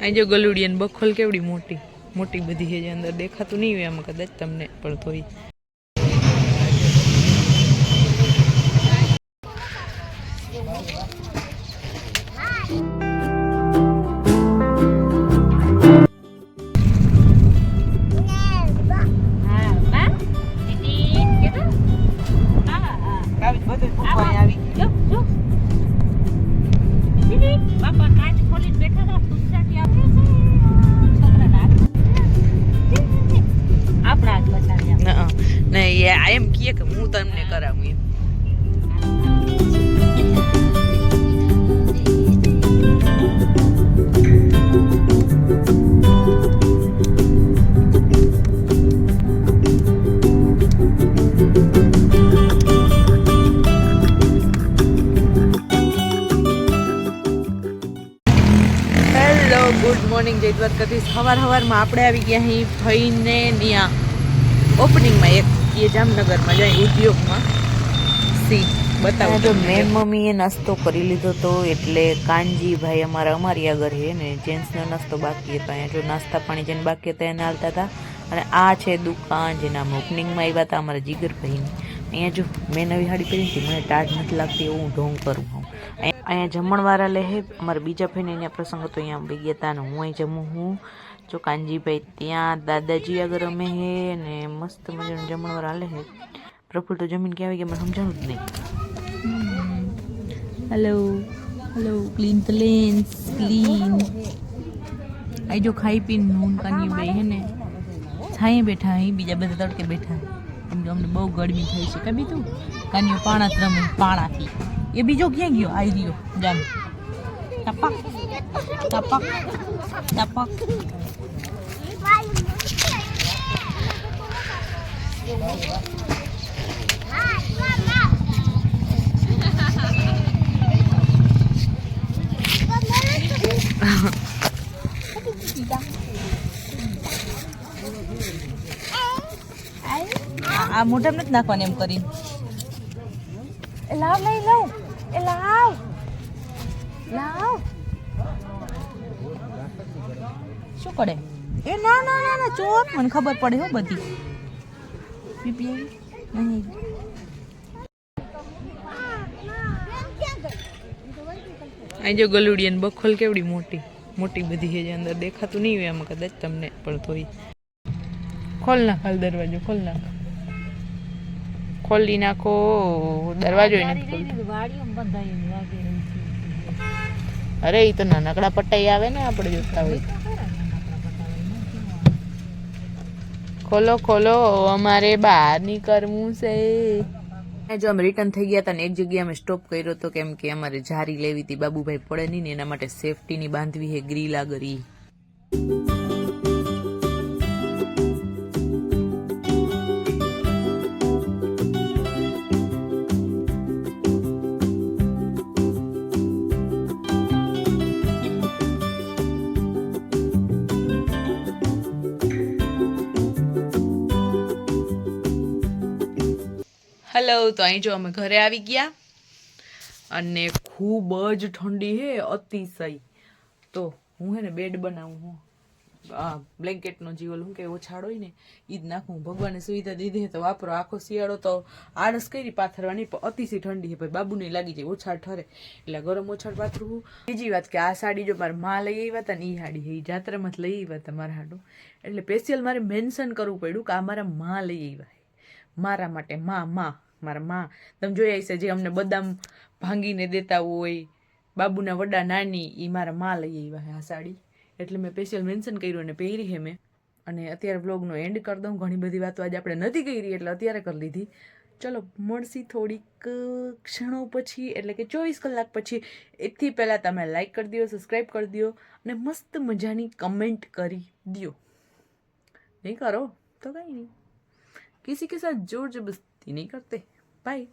અહીં જો ગલુડિયન બખોલ કેવડી મોટી મોટી બધી છે અંદર દેખાતું નહીં હોય આમાં કદાચ તમને પણ થોડી. એ એમ કહે કે હું તમને કરાવું એમ. ગુડ મોર્નિંગ જય દ્વારકાધીશ. સવાર સવારમાં આપણે આવી ગયા અહીં ભાઈને ત્યાં ઓપનિંગમાં એક એ જામનગરમાં જાય ઉદ્યોગમાં. સી બતાવો તો મેં મમ્મીએ નાસ્તો કરી લીધો તો એટલે કાનજીભાઈ અમારા અમારી આગળ છે ને જેન્ટ્સનો નાસ્તો બાકી હતો. અહીંયા જો નાસ્તા પાણી જેને બાકી હતા એને હાલતા હતા. અને આ છે દુકાન જેના અમે ઓપનિંગમાં આવ્યા હતા અમારા જીગરભાઈની. અહીંયા જો મેં નવી સાડી પહેરી હતી મને ટાઢ નથી લાગતી એવું હું ઢોંગ કરું હું અહીંયા જમણવાળા લે હે અમારા બીજા ભાઈને અહીંયા પ્રસંગ હતો અહીંયા આવી ગયા હતા અને હું અહીં જમું હું જો કાનજીભાઈ ત્યાં દાદાજી આગળ અમે હે ને મસ્ત મજાનું જમણવાર હાલે હે. પ્રફુલ તો જમીન ક્યાં આવી ગયા મને સમજાણું જ નહીં. Hello hello clean the lens clean eye જો ખાઈ પીને કાની બે હે ને, છાંયે બેઠા અહીં બીજા બધા તડકે બેઠા. એમ કે અમને બહુ ગરમી થઈ છે. કભી તું? કાનીઓ પાણા રમે, પાણાથી. એ બીજો ક્યાં ગયો? આવી રહ્યો. જામ ટપક Tapak. Tapak. આ મોઢામાં નથી નાખવાની એમ કરી લાવ લઈ લઉં એ લાવ લાવ. શું કરે? એ ના ના ના ના ચોક મને ખબર પડે હો બધી. પીપી આવી નહીં. અહીં જો ગલુડિયન બખોલ કેવડી મોટી. મોટી બધી છે જે અંદર દેખાતું નહીં હોય આમાં કદાચ તમને પણ થોડી. ખોલ નાખ હાલ દરવાજો ખોલ નાખ. ખોલી નાખો દરવાજો નથી ખોલતો. અરે એ તો નાનકડા પટ્ટાઈ આવે ને, આપણે જોતા હોય. ખોલો ખોલો, અમારે બહાર નીકળવું છે. જો અમે રિટર્ન થઈ ગયા હતા ને, એક જગ્યાએ અમે સ્ટોપ કર્યો હતો કેમ કે અમારે જારી લેવી હતી, બાબુભાઈ પડે નહીં ને, એના માટે સેફટીની બાંધવી હે ગ્રીલ આગળ હેલો તો અહીં જો અમે ઘરે આવી ગયા. અને ખૂબ જ ઠંડી હે, અતિશય. તો હું હે ને બેડ બનાવું હું. આ બ્લેન્કેટનો જીવલ હું કે ઓછાડ ને એ જ નાખું ભગવાને સુવિધા દીધી તો વાપરો આખો શિયાળો તો આળસ કરી પાથરવાની પણ અતિશય ઠંડી છે ભાઈ, બાબુને લાગી જાય ઓછાડ ઠરે. એટલે ગરમ ઓછાડ પાથરવું બીજી વાત કે આ સાડી જો મારા માં લઈ આવ્યા હતા ને એ સાડી એ જાત્રામાં લઈ આવ્યા હતા મારા હાડું. એટલે સ્પેશિયલ મારે મેન્શન કરવું પડ્યું કે આ મારા માં લઈ આવ્યા મારા માટે માં માં. મારા માં. તમે જોયા હશે જે અમને બદામ ભાંગીને દેતા હોય, બાબુના વડા નાની એ મારા માં લઈ આવ્યા છે આ સાડી. એટલે મેં સ્પેશિયલ મેન્શન કર્યું અને પહેરી છે મેં. અને અત્યારે વ્લોગનો એન્ડ કરી દઉં. ઘણી બધી વાતો આજે આપણે નથી કરી, એટલે અત્યારે કરી લીધી. ચલો, મળશી થોડીક ક્ષણો પછી, એટલે કે ચોવીસ કલાક પછી. એથી પહેલાં તમે લાઈક કરી દો સબસ્ક્રાઈબ કરી દો અને મસ્ત મજાની કમેન્ટ કરી દો. નહીં કરો? તો કંઈ નહીં. કિસી કિસા સાથ જોર જબરસ્તી નહીં કરતે. バイ。